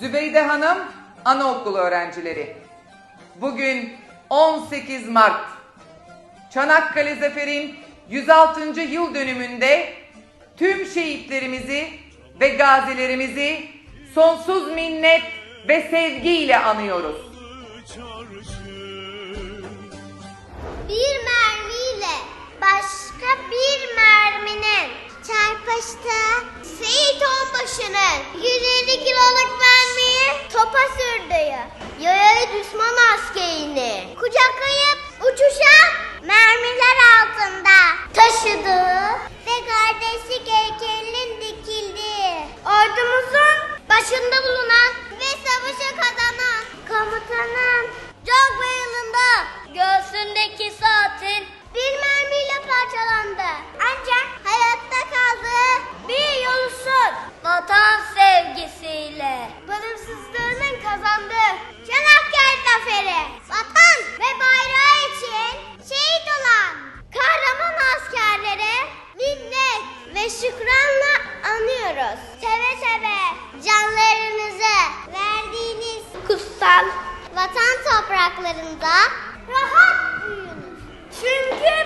Zübeyde Hanım Anaokulu öğrencileri. Bugün 18 Mart. Çanakkale Zafer'in 106. yıl dönümünde tüm şehitlerimizi ve gazilerimizi sonsuz minnet ve sevgiyle anıyoruz. Bir mermiyle başka bir merminin çarpıştığı Seyit Onbaşı'nın 150 kiloluk kucaklayıp uçuşan mermiler altında taşıdığı ve kardeşlik heykelinin dikildiği ordumuzun başında bulunan ve savaşa kazanan komutanın John Wayne'ında göğsündeki saatin bir mermiyle parçalandı. Ancak hayatta kaldığı bir yolsun vatan sevgisiyle. Bağımsızlığının kazandığı ve şükranla anıyoruz. Seve seve canlarınızı verdiğiniz kutsal vatan topraklarında rahat büyünüz. Çünkü